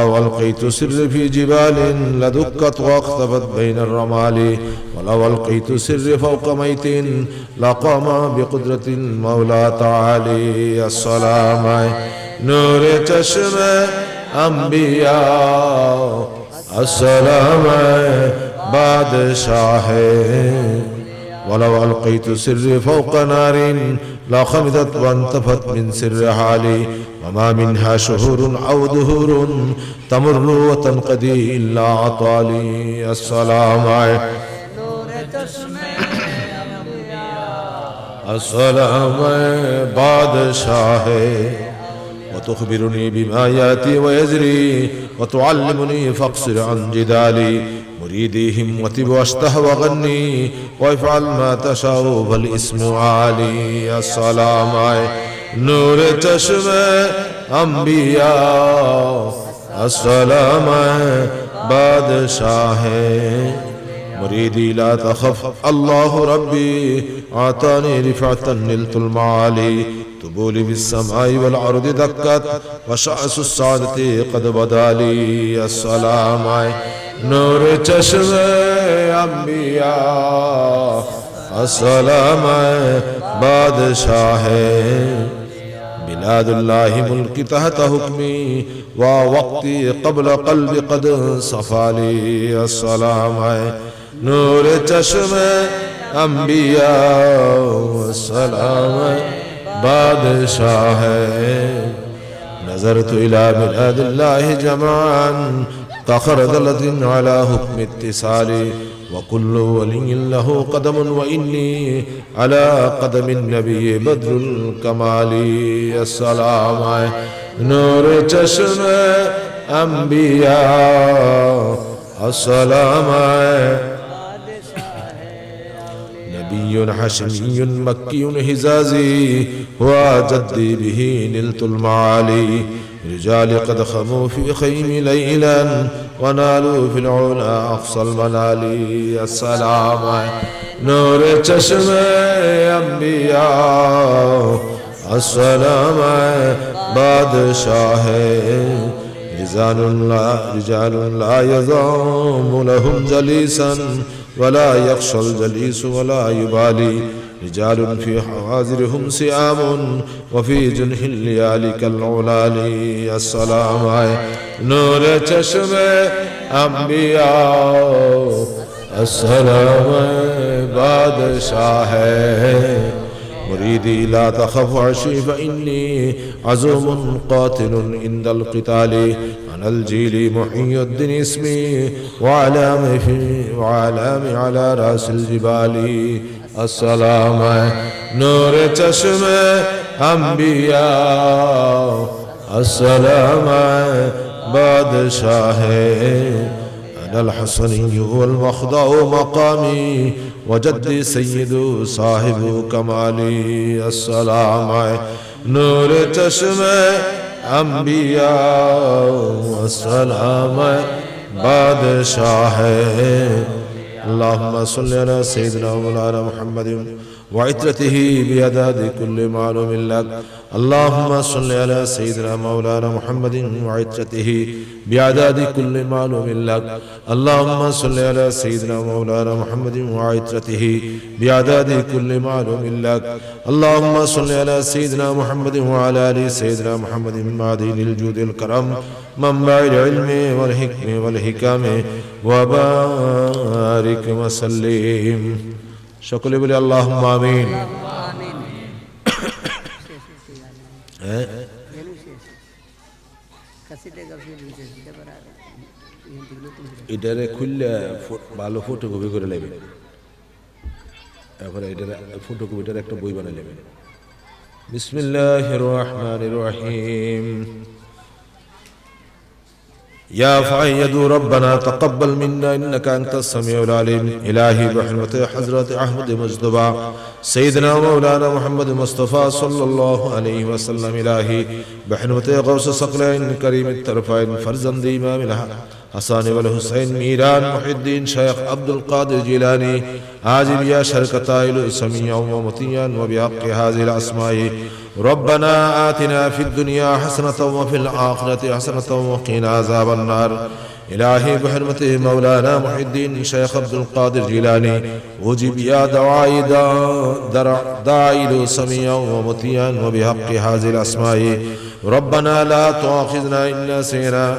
والقيت سر في جبال لدكت واختفت بين الرمال. ولو القيت سر فوق ميت لقام بقدرة المولى تعالي. السلام نور چشم انبیاء السلام بادشاہ. ولو ألقيت سري فوق نار لخمدت وانتفت من سر حالي. وما منها شهور أو دهور تمر وتنقضي إلا عطالي السلام عليكم السلام بادشاہ وتخبرني بما ياتي ويجري وتعلمني فاقصر عن جدالي مريدي همتي واشته وغني وافعل ما تشاء فالاسم عالي السلام عليكم نور چشم انبیاء، السلام بادشاہ۔ مریدی لا تخف، اللہ ربی، آتانی رفعتا نلت المعالی۔ تبولی بالسمائی والعرض دکت وشعص السعادتی قد بدالی السلام۔ نور چشم انبیاء، السلام بادشاہ۔ عباد الله ملك تحت حكمي ووقتي قبل قلب قد صفالی السلام. نور چشم انبیاء والسلام. بعد بادشاہ نظرت إلى بلاد الله جمعا تخردلت على حكم اتصالي. وكل ولي له قدم وإني على قدم النبي بدر الكمال. السلام نور چشم أنبياء. السلام. نبي حشمي مكي هزازي هو جدي به نلت المعالي. رجال قد خموا في خيم ليلا ونالوا في العلا أقصى المنال السلام نور چشم أنبياء. السلام بادشاہ رجال لا رجال لا يضام لهم جليسا ولا يخشى الجليس ولا يبالي. رجال في حوازرهم سئام وفي جنح الليالي كالعلال السلام نور چشم انبیاء السلام بادشاہ مريدي لا تخف عشي فإني عزوم قاتل عند القتال أنا الجيل محي الدين اسمي وعلامي في وعلامي على رأس الجبال السلام نور چشم انبیاء السلام بادشاہ أنا الحسنی والمخضع مقامی وجدي سید صاحب کمالی السلام نور چشم انبیاء السلام بادشاہ اللهم صل على سيدنا مولانا محمد وعترته بيداد كل معلوم لك. اللهم صل على سيدنا مولانا محمد وعترته بأعداد كل معلوم لك. اللهم صل على سيدنا مولانا محمد وعترته بأعداد كل معلوم لك. اللهم صل على سيدنا محمد وعلى آل سيدنا محمد معدن الجود الكرم. منبع العلم والحكم والحكام وبارك وسلم সকলে বলি আল্লাহ আমিন হ্যাঁ এটারে খুললে ফো- ভালো ফটোকপি করে নেবেন এরপরে এটার ফটোকপিটার একটা বই বানিয়ে নেবেন বিসমিল্লাহ রহমান রহিম يا فعيد ربنا تقبل منا إنك أنت السميع العليم. إلهي برحمت حضرت أحمد مجدبا. سيدنا مولانا محمد مصطفى صلى الله عليه وسلم. إلهي برحمت غوث ثقلین كريم الترفين فرزند إمام الحق حسان والحسين. ميران محي الدين شيخ عبد القادر جيلاني. عازب يا شركتائل سميع ومطيعا وبحق هذه الأسماء. ربنا آتنا في الدنيا حسنة وفي الآخرة حسنة وقنا عذاب النار. إلهي بحرمته مولانا محي الدين شيخ عبد القادر جيلاني. أجب يا دعائي داعي سميعا ومطيعا وبحق هذه الأسماء. ربنا لا تؤاخذنا إن نسينا.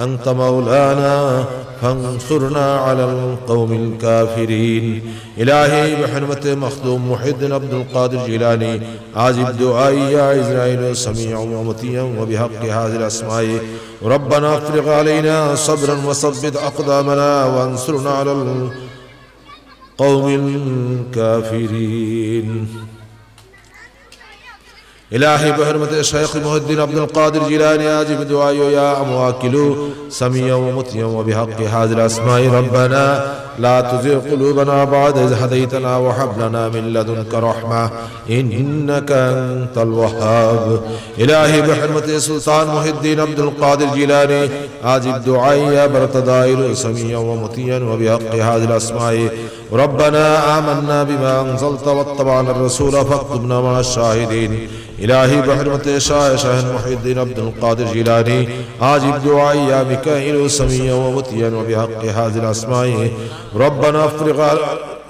أنت مولانا فانصرنا على القوم الكافرين. إلهي بحرمة مخدوم محد عبد القادر جيلاني. عاجب دعائي يا إسرائيل سميع ومطيع وبحق هذه الأسماء. ربنا افرغ علينا صبرا وثبت أقدامنا وانصرنا على القوم الكافرين. إلهي بحرمة الشيخ مهدين بن القادر جيلاني أجب دعائي يا مواكل سميا ومتيا وبحق هذه الأسماء ربنا لا تزغ قلوبنا بعد إذ هديتنا وهب لنا من لدنك رحمة إنك أنت الوهاب. إلهي بحرمة السلطان مهدين الدين عبد القادر جيلاني أجب دعائي برتدائل سميا ومتيا وبحق هذه الأسماء. ربنا آمنا بما أنزلت واتبعنا الرسول فاكتبنا مع الشاهدين. إلهي بحرمة شاه شاه محي الدين عبد القادر جيلاني عاجب دعائي يا ميكائيل سميا ومطيا وبحق هذه الأسماء ربنا افرغ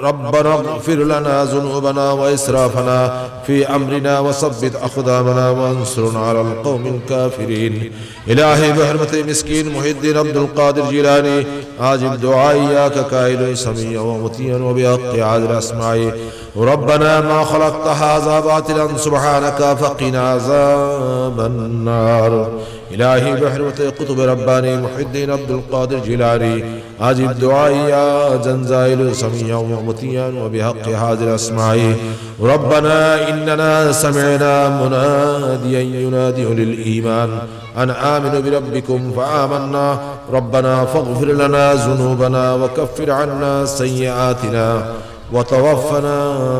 ربنا اغفر لنا ذنوبنا وإسرافنا في أمرنا وثبت أقدامنا وانصرنا على القوم الكافرين إلهي بحرمة مسكين محي الدين عبد القادر جيلاني عاجب دعائي يا ككائل سميا ومطيا وبحق هذه الأسماء ربنا ما خلقت هذا باطلا سبحانك فقنا عذاب النار إلهي بحرمة قطب رباني محي الدين عبد القادر جيلاني دعائي يا زنزائل سميعا ومطيعا وبحق هذه الأسماء ربنا إننا سمعنا مناديا ينادي للإيمان. أن آمنوا بربكم فآمنا. ربنا فاغفر لنا ذنوبنا وكفر عنا سيئاتنا وتوفنا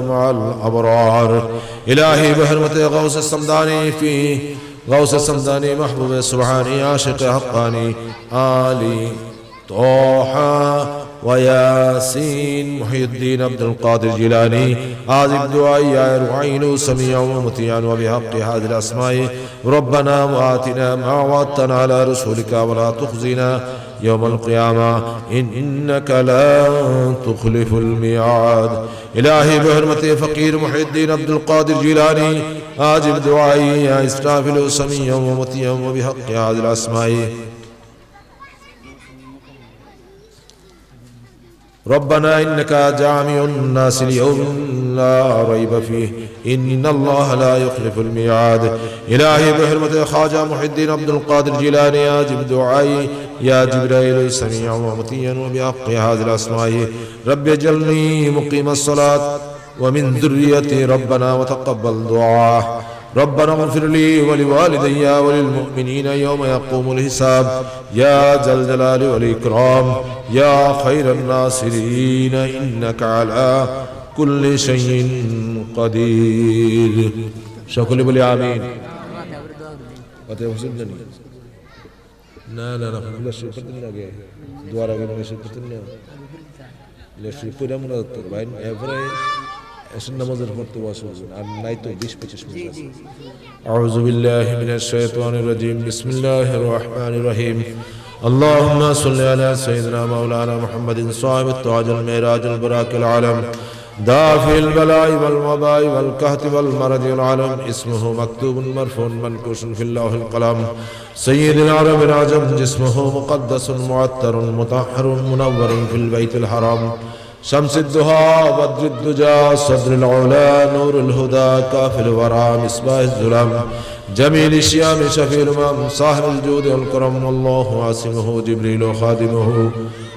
مع الأبرار. إلهي بحرمة غوث السمداني في غوث السمداني محبوب سبحاني عاشق حقاني. آلي طه وياسين محي الدين عبد القادر جيلاني عازب دعائي يا رعين سميع ومطيع وبحق هذه الأسماء ربنا وآتنا ما وعدتنا على رسولك ولا تخزنا يوم القيامة إن إنك لا تخلف الميعاد إلهي بحرمة فقير محي الدين عبد القادر جيلاني آجب دعائي يا إسرافيل سميع ومطيع وبحق هذه الأسماء ربنا إنك جامع الناس ليوم لا ريب فيه. إن الله لا يخلف الميعاد. إلهي بحرمة خواجة محي الدين عبد القادر جيلاني أجب دعائي. يا جبرائيل سميع ومطيع وبحق هذه الأسماء. رب اجعلني مقيم الصلاة. ومن ذريتي ربنا وتقبل دعاء ربنا اغفر لي ولوالدي وللمؤمنين يوم يقوم الحساب يا ذا الجلال والإكرام يا خير الناصرين إنك على كل شيء قدير সকলে বলি আমিন অতএব হুসেন জানি না না না ফুলা শুরু করতেন না আগে দুয়ার আগে মনে শুরু করতেন না লেশি পুরা মনে হতো ভাই এবারে এসন নামাজের পড়তে বসে আর নাই তো বিশ পঁচিশ মিনিট আছে أعوذ بالله من الشيطان الرجيم بسم الله الرحمن الرحيم اللهم صل على سيدنا مولانا محمد صاحب التاج المعراج البراك العالم دافع البلاء والوباء والكهت والمرض العالم اسمه مكتوب مرفوع منكوش في الله القلم سيد العرب العجم جسمه مقدس معطر مطهر منور في البيت الحرام شمس الدهى بدر الدجى صدر العلا نور الهدى كافل الورى مصباح الظلام جميل الشيام شفيع الامام صاحب الجود والكرم والله عاصمه جبريل خادمه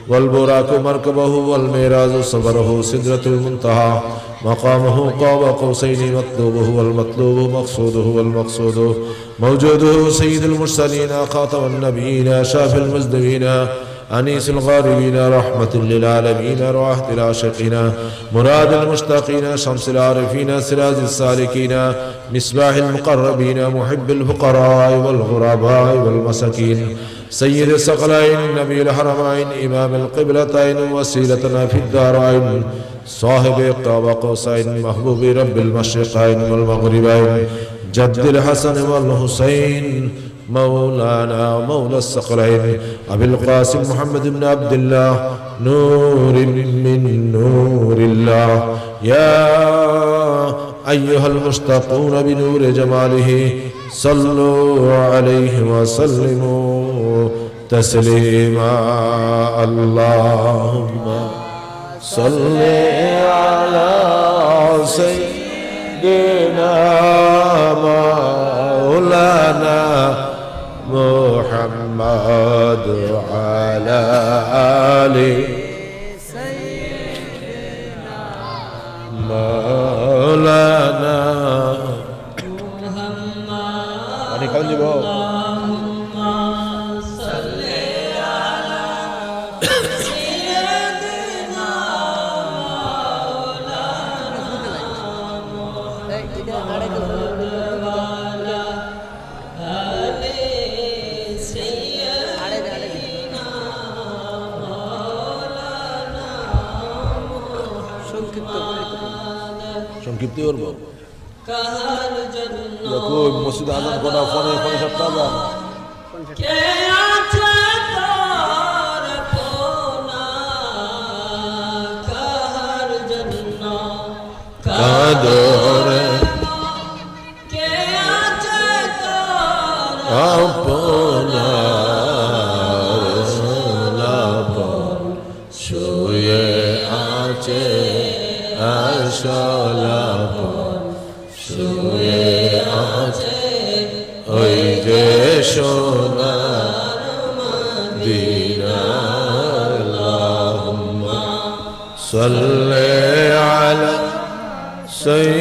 والبراك مركبه والميراز صبره سدرة المنتهى مقامه قاب قوسين مطلوبه والمطلوب مقصوده والمقصود موجوده سيد المرسلين خاتم النبيين شاف المزدوين أنيس الغاربين رحمة للعالمين رواحة العاشقين مراد المشتاقين شمس العارفين سراج السالكين مصباح المقربين محب الفقراء والغرباء والمساكين سيد الثقلين نبي الحرمين إمام القبلتين وسيلتنا في الدارين صاحب قاب قوسين محبوب رب المشرقين والمغربين جد الحسن والحسين مولانا مولى الثقلين أبي القاسم محمد بن عبد الله نور من نور الله. يا أيها المشتاقون بنور جماله صلوا عليه وسلموا تسليما. اللهم صل على سيدنا مولانا محمد وعلى آله আপনার লাপন শুয়ে আছে আসলাপন শুয়ে আছে ওই যে সোনার মদিনা আল্লাহুম্মা সাল্লি আলা سيدنا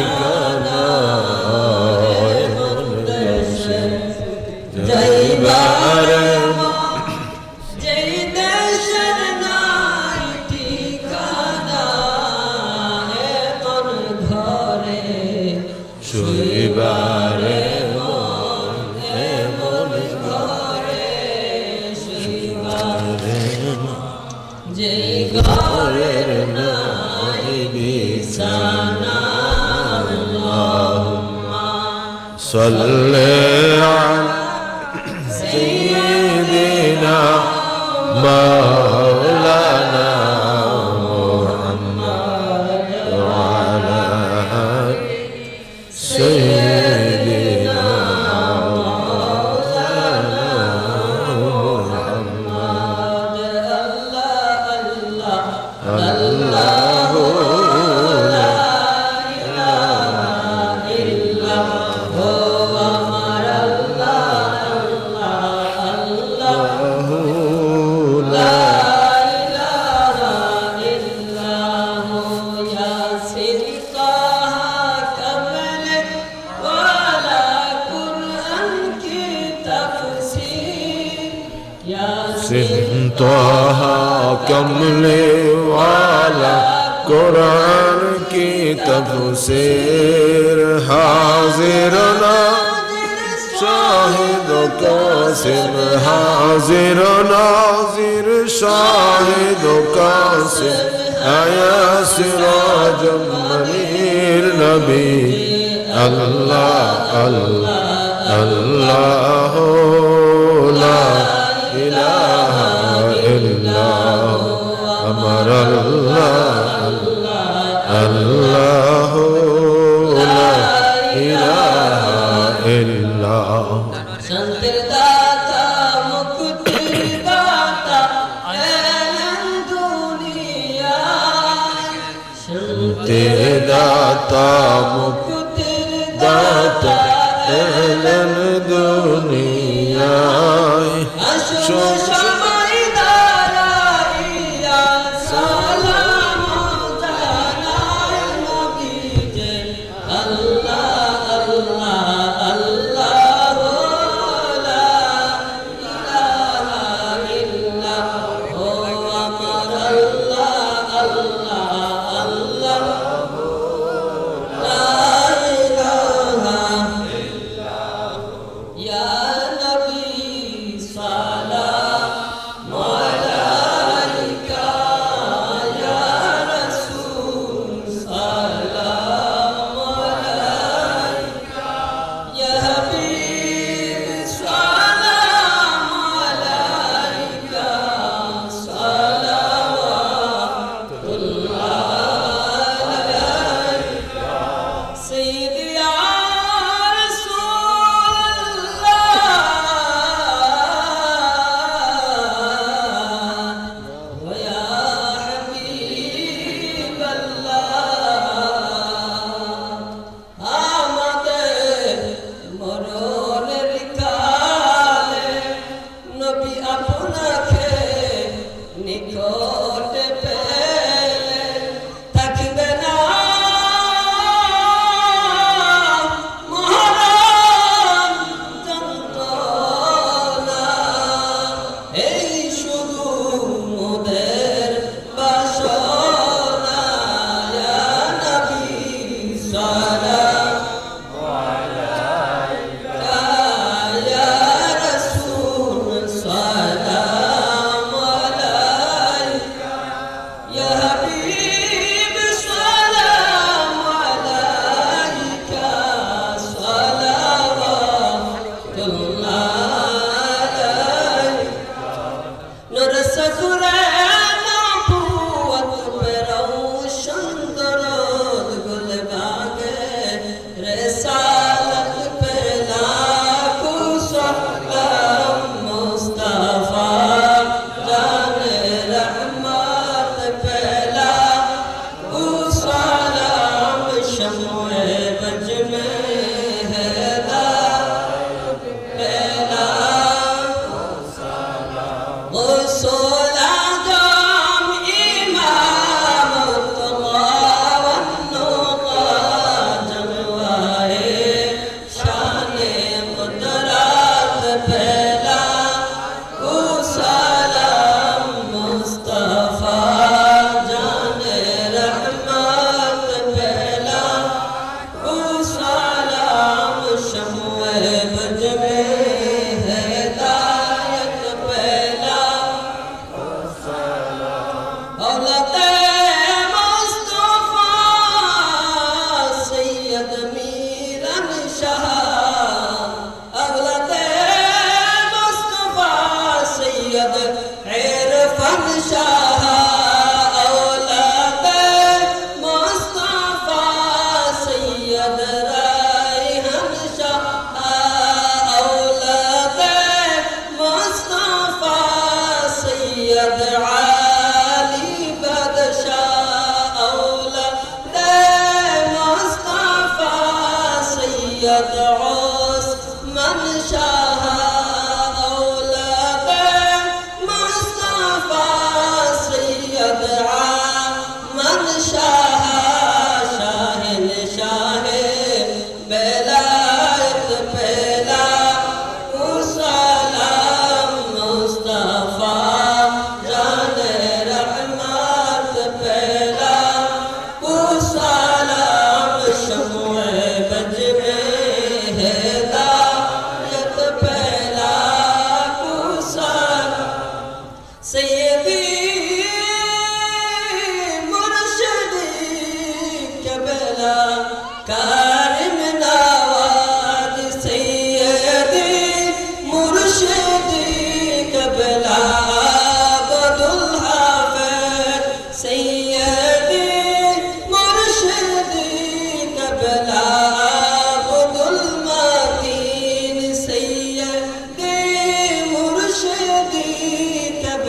Jacob. আল্লাহ আল্লাহ আল্লাহ আমার আল্লাহ আল্লাহ শান্তির দাতা মুক্তির দাতা শান্তির দাতা মুক্তি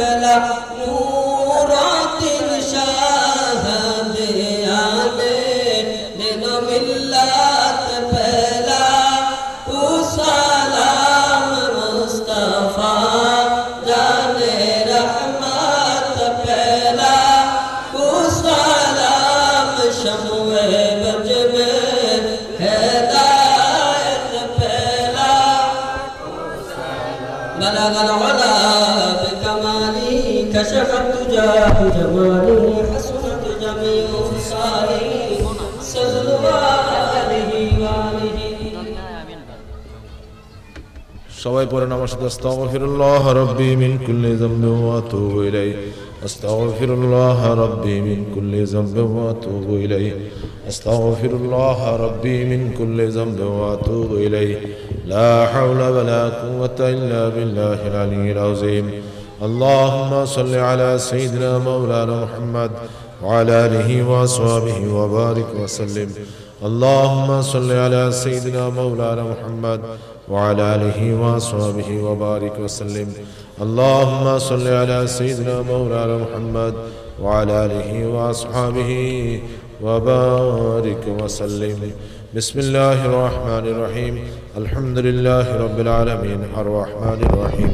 বেলা الدجى بجماله حسنت جميع خصاله صلوا عليه وآله সবাই পড়েন আমার সাথে আস্তাগফিরুল্লাহ রাব্বি মিন কুল্লি যামবিন ওয়া আতুবু ইলাইহি আস্তাগফিরুল্লাহ রাব্বি মিন কুল্লি যামবিন ওয়া আতুবু ইলাইহি আস্তাগফিরুল্লাহ রাব্বি মিন কুল্লি যামবিন ওয়া আতুবু ইলাইহি লা হাওলা ওয়া লা কুওয়াতা ইল্লা বিল্লাহিল আলিয়্যিল আযীম اللهم صل على سيدنا مولانا محمد وعلى آله وأصحابه وبارك وسلم. اللهم صل على سيدنا مولانا محمد وعلى آله وأصحابه وبارك وسلم. اللهم صل على سيدنا مولانا محمد وعلى آله وأصحابه وبارك وسلم. بسم الله الرحمن الرحيم. الحمد لله رب العالمين. الرحمن الرحيم.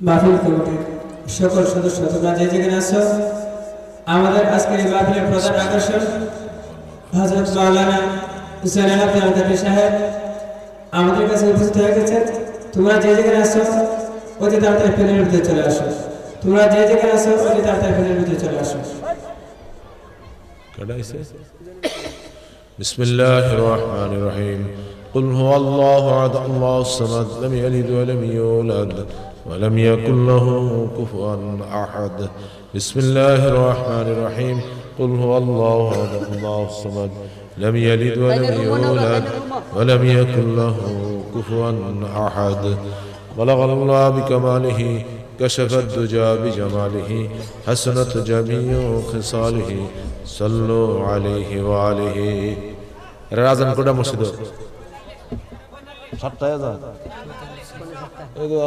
মাহফিল কমিটির সকল সদস্য তোমরা যে যেখানে আছো আমাদের আজকের এই মাহফিলের প্রধান আকর্ষণ হজরত মাওলানা হুসেন আহমদ আলতাফি সাহেব আমাদের কাছে উপস্থিত হয়ে গেছে তোমরা যে যেখানে আছো অতি তাড়াতাড়ি প্লেনের ভিতরে চলে আসো তোমরা যে যেখানে আছো অতি তাড়াতাড়ি প্লেনের ভিতরে চলে আসো بسم الله الرحمن الرحيم قل هو الله احد الله الصمد لم يلد ولم يولد ولم يكن له كفوا أحد. بسم الله الرحمن الرحيم. قل هو الله أحد الله الصمد. لم يلد ولم يولد ولم يكن له كفوا أحد. بلغ الله بكماله كشف الدجى بجماله حسنت جميع خصاله. صلوا عليه وآله. رازن كده مسجد.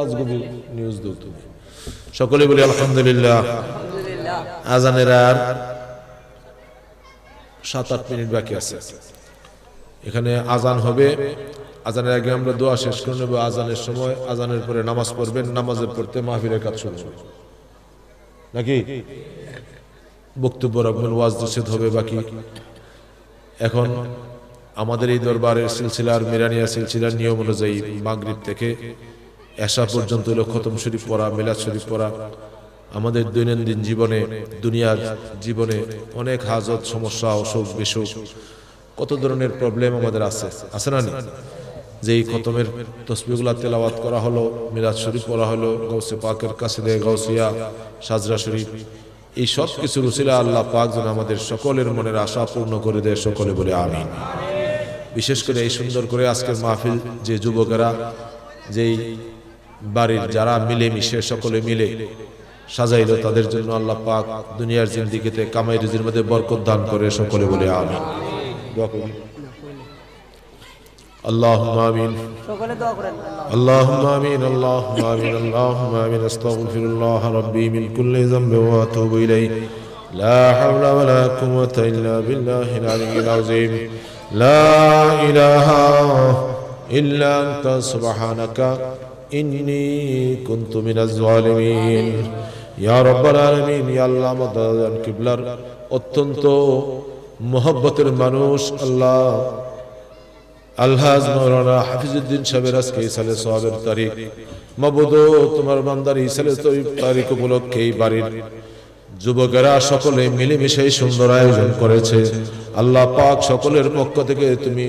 আজগুবি নিউজ দাও সকলে বলি আলহামদুলিল্লাহ। আজানের আর সাত আট মিনিট বাকি আছে। এখানে আজান হবে। আজানের আগে আমরা দোয়া শেষ করে নেব। আজানের সময় আজানের পরে নামাজ পড়বেন। নামাজের পড়তে মাহফিলের কাজ শুরু হবে। নাকি? বক্তব্য রাখবেন ওয়াজ নিষেধ হবে বাকি। এখন আমাদের এই দরবারের সিলসিলার মিরানিয়া সিলসিলার নিয়ম অনুযায়ী মাগরিব থেকে এশা পর্যন্ত হলো খতম শরীফ পড়া, মিলাদ শরীফ পড়া আমাদের দৈনন্দিন জীবনে, দুনিয়ার জীবনে অনেক হাজত, সমস্যা, অসুখ, বিসুখ, কত ধরনের প্রবলেম আমাদের আছে আছে না? যে এই খতমের তসবিগুলা তেলাওয়াত করা হলো মিরাজ শরীফ পড়া হলো গৌসে পাকের কাছে দেয় গৌসিয়া সাজরা শরীফ, এই সব কিছু রুসিলা আল্লাহ পাক যেন আমাদের সকলের মনের আশা পূর্ণ করে দেয়, সকলে বলে আমি বিশেষ করে এই সুন্দর করে আজকের মাহফিল যে যুবকেরা, যেই বাড়ির যারা মিলে মিশে সকলে মিলে সাজাইল তাদের জন্য আল্লাহ পাক দুনিয়ার জিন্দিগিতে কামাই রুজির মধ্যে বরকত দান করে সকলে বলে আমিন اللهم آمين اللهم آمين اللهم آمين اللهم آمين أستغفر الله ربي من كل ذنب وأتوب إليه لا حول ولا قوة إلا بالله العلي العظيم لا إله إلا أنت سبحانك إني كنت من الظالمين يا رب العالمين يا الله مدد কিবলার অত্যন্ত মহব্বতের মানুষ আল্লাহ আলহাজ মৌলানা হাফিজুদ্দিন সাহেবের আজকে ইসালে সোহাবের তারিখ মাবুদ তোমার বান্দার ইসালে তারিখ উপলক্ষে এই বাড়ির যুবকেরা সকলে মিলেমিশে এই সুন্দর আয়োজন করেছে আল্লাহ পাক সকলের পক্ষ থেকে তুমি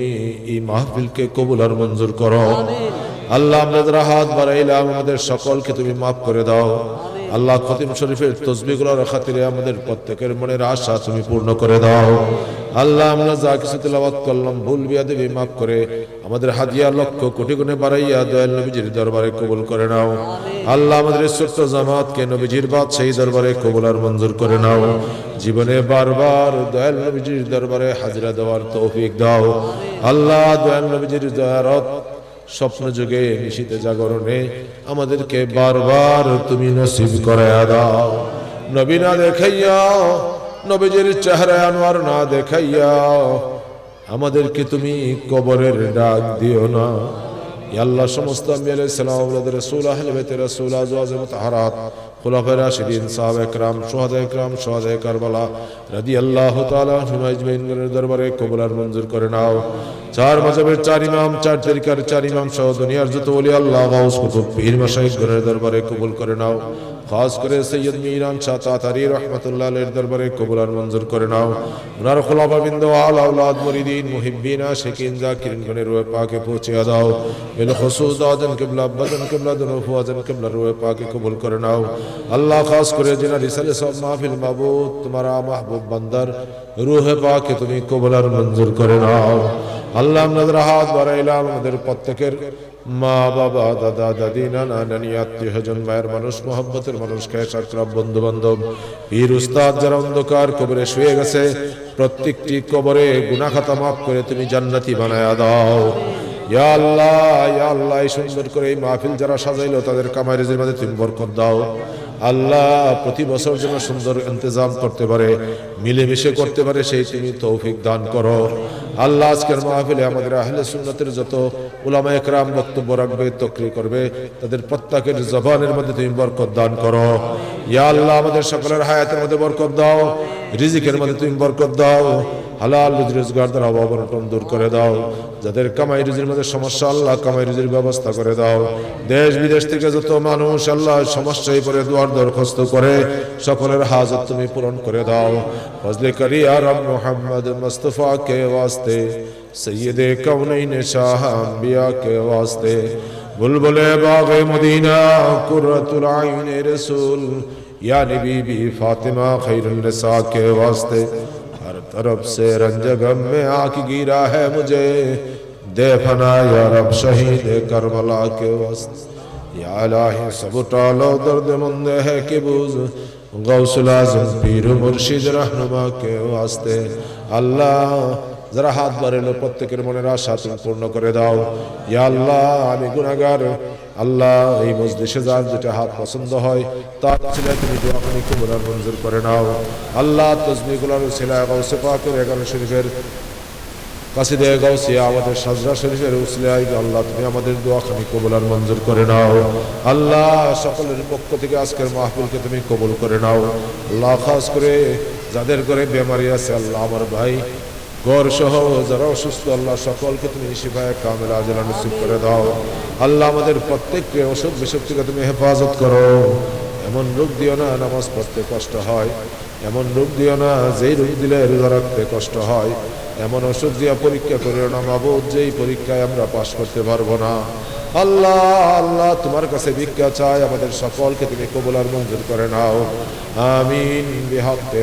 এই মাহফিলকে কবুল আর মঞ্জুর করো আল্লাহ আমাদের হাত বাড়াইলাম, আমাদের সকলকে তুমি মাফ করে দাও। আল্লাহ খতিম শরীফের তসবিগুলোর খাতিরে আমাদের প্রত্যেকের মনের আশা তুমি পূর্ণ করে দাও। আল্লাহ, আমরা যা কিছু তেলাওয়াত করলাম, ভুল বিয়া দেবী মাফ করে আমাদের হাদিয়া লক্ষ কোটি গুণে বাড়াইয়া দয়াল নবীজির দরবারে কবুল করে নাও। আল্লাহ, আমাদের ছোট্ট জামাতকে নবীজির বাদ সেই দরবারে কবুল আর মঞ্জুর করে নাও। জীবনে বারবার দয়াল নবীজির দরবারে হাজিরা দেওয়ার তৌফিক দাও। আল্লাহ, দয়াল নবীজির দয়ারত স্বপ্ন যুগে নিশীতে জাগরণে আমাদেরকে বারবার তুমি নসিব করে দাও। নবী না দেখাইয়া, নবীজির চেহারা আনোয়ার না দেখাইয়া, আমাদেরকে তুমি কবরের ডাক দিও না। আল্লাহ, সমস্ত আম্বিয়া সালাম রাসূল, আহলে বাইত রাসূল, আজওয়াজ একরাম, শুহাদা একরাম শুহাদা কারবালা, রাদিয়াল্লাহু তাআলা দরবারে কবুল আর মঞ্জুর করে নাও। চার মাযহাবের চার ইমাম, চার তরিকার চার ইমাম সহ দুনিয়ার যত বলি আল্লাহ গাউস কুতুব পীর মাশাইখগণের দরবারে কবুল করে নাও। খাস করে সৈয়দ মিরান শাহ তাতারি রহমতুল্লাহ আলাইহির দরবারে কবুল আর মঞ্জুর করে নাও ওনার খোলাফা বিন্দু আল আওলাদ মুরিদিন মুহিব্বিন আশিকিন জাকিরিন গণের রূহে পাকে পৌঁছে দাও বিল খুসুস আজন কিবলা আব্বাজন কিবলা দুনু ফুয়াজন কিবলা রূহে পাকে কবুল করে নাও আল্লাহ খাস করে জিনা রিসালে সব মাহফিল মাবুদ তোমারা মাহবুব বান্দার রূহে পাকে তুমি কবুল আর মঞ্জুর করে নাও আল্লাহ আমাদের হাত বাড়াইলাম আমাদের প্রত্যেকের মা, বাবা, দাদা, দাদি, নানা, নানি, আত্মীয় স্বজন, মায়ের মানুষ মোহাম্মতের মানুষ খেয়ে সাকরাব বন্ধু বান্ধব পীর, উস্তাদ যারা অন্ধকার কবরে শুয়ে গেছে, প্রত্যেকটি কবরে গুনা খাতা মাফ করে তুমি জান্নাতি বানায়া দাও। ইয়া আল্লাহ ইয়া আল্লাহ সুন্দর করে মাহফিল যারা সাজাইলো, তাদের তুমি দাও। আল্লাহ প্রতি বছর যেন সুন্দর করতে পারে, মিলেমিশে করতে পারে, সেই তুমি তৌফিক দান করো। আল্লাহ আজকের মাহফিলে আমাদের আহলে সুন্নতের যত উলামা একরাম বক্তব্য রাখবে তক্রি করবে, তাদের প্রত্যেকের জবানের মধ্যে তুমি বরকত দান করো। ইয়া আল্লাহ, আমাদের সকলের হায়াতের মধ্যে বরকত দাও, রিজিকের মধ্যে তুমি বরকত দাও। হালাল রুজি রোজগার দ্বারা অভাব অনটন দূর করে দাও। যাদের কামাই রুজির মধ্যে সমস্যা, আল্লাহ কামাই রুজির ব্যবস্থা করে দাও। দেশ বিদেশ থেকে যত মানুষ আল্লাহ সমস্যায় পরে দোয়ার দরখাস্ত করে, সকলের হাজত তুমি পূরণ করে দাও। ফজলে করি আর মোহাম্মদ মুস্তফা কে ওয়াস্তে, সৈয়দে কৌনাইন শাহ আম্বিয়া কে ওয়াস্তে। বুলবুলে বাগে মদিনা কুরতুল আইনে রসুল ইয়া নবী বি ফাতিমা খাইরুন নিসা কে واسطے طرف سے رنج غم میں آنکھ گیرا ہے مجھے۔ دے فنا یا رب، شہید کربلا کے وسط۔ یا الہی، سب ٹالو درد مند ہے کبوز غوث لازم پیر مرشد رہنما کے واسطے۔ اللہ যারা হাত বাড়ালো প্রত্যেকের মনের আশা তুমি کرے داؤ۔ یا اللہ آمی گناہ گار আল্লাহ এই মজলিসে যার যেটা হাত পছন্দ হয়, তার ছেলে তুমি দোয়া করে, কবুল মঞ্জুর করে নাও। আল্লাহ তসবিগুলার ছেলে গাউসে পাকের এগারো শরীফের কাসিদে গাউসিয়া, আমাদের সাজরা শরীফের উসলিয়াই আল্লাহ তুমি আমাদের দোয়াখানি কবুল আর মঞ্জুর করে নাও। আল্লাহ সকলের পক্ষ থেকে আজকের মাহফিলকে তুমি কবুল করে নাও। আল্লাহ, খাস করে যাদের করে বেমারি আছে, আল্লাহ আমার ভাই গর সহ যারা অসুস্থ আল্লাহ সকলকে তুমি শিফায় কামেল আজলা নসিব করে দাও। আল্লাহ আমাদের প্রত্যেককে অসুখ থেকে তুমি হেফাজত করো। এমন রোগ দিও না নামাজ পড়তে কষ্ট হয়। এমন রোগ দিও না যেই রোগ দিলে রোজা রাখতে কষ্ট হয়। এমন ওষুধ দিয়া পরীক্ষা করিও না মাবুদ, যেই পরীক্ষায় আমরা পাশ করতে পারব না। আল্লাহ আল্লাহ তোমার কাছে ভিক্ষা চাই, আমাদের সকলকে তুমি কবুল আর মঞ্জুর করে নাও। আমিন বিহাক্কে